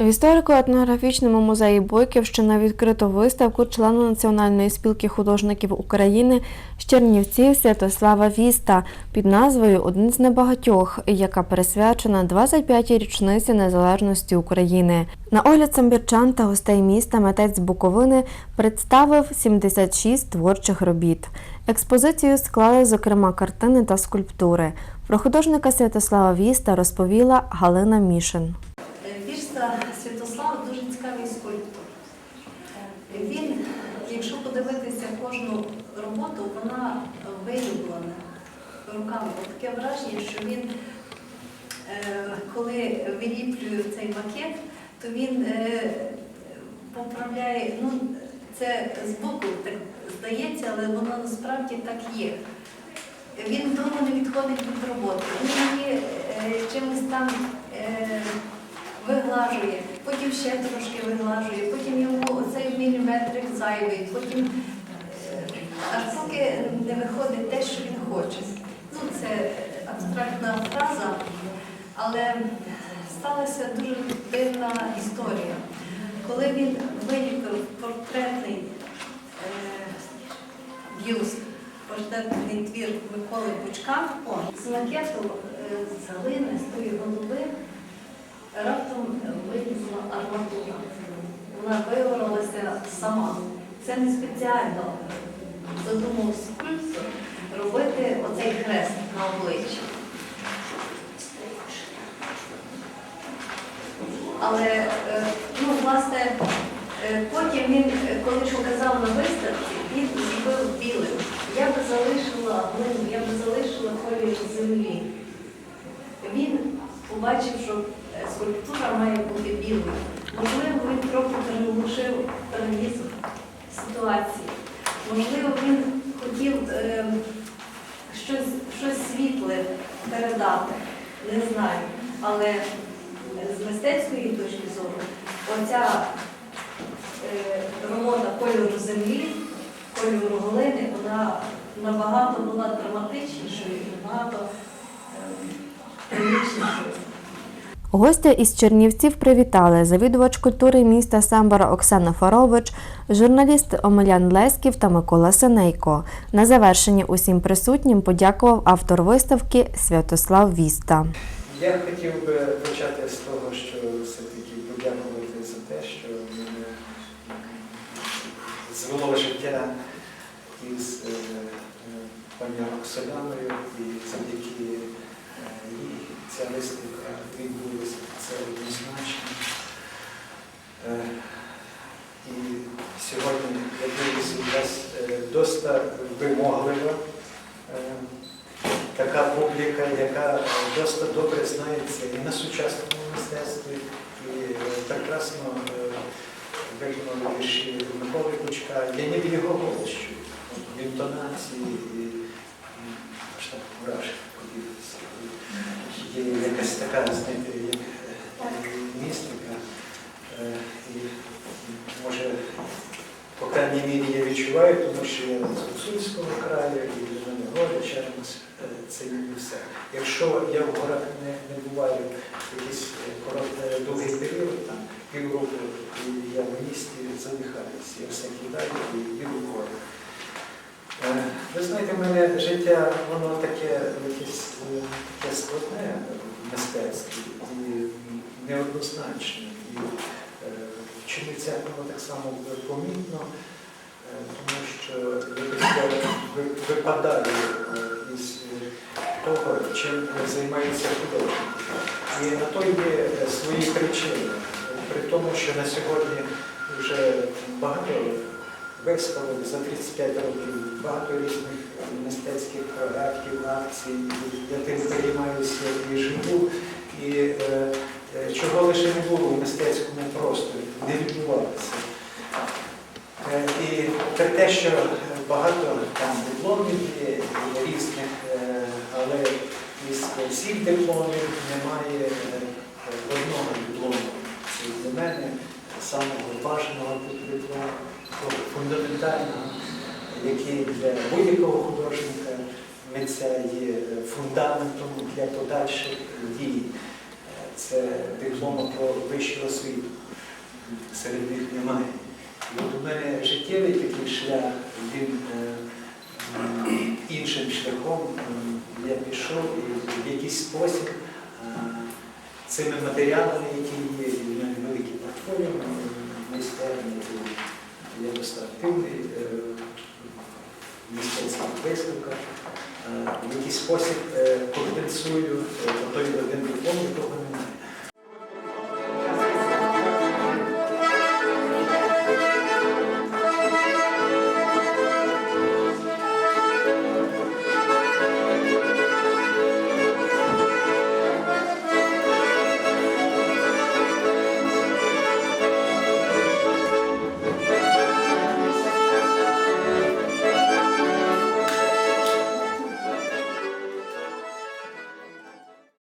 В історико-етнографічному музеї Бойківщина відкрито виставку члена Національної спілки художників України з Чернівців Святослава Віста під назвою Один з небагатьох, яка присвячена 25-й річниці незалежності України. На огляд самбірчан та гостей міста митець Буковини представив 76 творчих робіт. Експозицію склали, зокрема, картини та скульптури. Про художника Святослава Віста розповіла Галина Мішин. Вірста Святослав дуже цікавий скульптор. Він, якщо подивитися кожну роботу, вона вилюблена руками. Таке враження, що він, е, коли виліплює цей макет, то він е, поправляє, ну, це збоку так здається, але воно насправді так є. Він довго не відходить від роботи. Він е, чимось там е, виглажує, потім ще трошки виглажує, потім йому оцей міліметрик зайвий, потім е, аж поки не виходить те, що він хоче. Ну, це абстрактна фраза, але сталася дуже дивна історія. Коли він вилікав портретний е, бюст, портретний твір Миколи Бучка, з макету е, з глини, з тої голуби, сама. Це не спеціально задумав скульптор робити оцей хрест на обличчі. Але е, ну, власне, е, потім він, е, коли показав на виставці, він зробив білим. Я би залишила глину, я би залишила колір землі. Він побачив, що скульптура має бути білою. Можливо, він трохи переглушив ситуації. Можливо, він хотів е, щось, щось світле передати, не знаю. Але з мистецької точки зору оця е, робота кольору землі, кольору глини, вона набагато була драматичнішою і набагато е, трагічнішою. Гостя із Чернівців привітали завідувач культури міста Самбора Оксана Фарович, журналіст Омелян Леськів та Микола Синейко. На завершення усім присутнім подякував автор виставки Святослав Віста. Я хотів би почати з того, що все-таки подякувати за те, що мене звело життя із е, е, пані Оксоляною, і завдяки їй ця виставка відбулася. Це однозначно. Е, І сьогодні я дивлюся, у вас е, вимоглива. е, така публіка, яка досить добре знається і на сучасному мистецтві, і прекрасно вірші Миколи Кучка. Я не в його голосі, в інтонації і і аж так враження подивитися. Є знаєте, як е, містика. Е, І може по крайній мірі я відчуваю, тому що я з Гуцульського краю і для мене гори, Чермас, е, це все. Якщо я в горах не, не буваю якийсь е, короткий довгий період, там півроку, я в місті задихаюся, я все кидаю і їду в гори. Ви знаєте, в мене життя, воно таке якесь таке складне мистецтве і неоднозначне. І, е, в воно так само помітно, е, тому що випадає е, із того, чим займається художник. І на то є свої причини. При тому, що на сьогодні вже багато виставок за 35 років, багато різних мистецьких проєктів, акцій. Я тим переймаюся і живу. І е, е, чого лише не було в мистецькому просторі, не відбувалося. Е, І те, що багато там дипломів є різних, е, але із всіх дипломів немає е, одного диплому. Це для мене самого важного диплому, фундаментального, який для будь-якого художника митця є фундаментом для подальших дій. Це диплома про вищу освіту. Серед них немає. І от у мене життєвий такий шлях, він е, іншим шляхом я пішов і в якийсь спосіб е, цими матеріалами, які є, в мене великі портфоліо майстерні, і я досить активний е, в мистецьких виставках. Е, В якийсь спосіб е, компенсую той один диплом, якого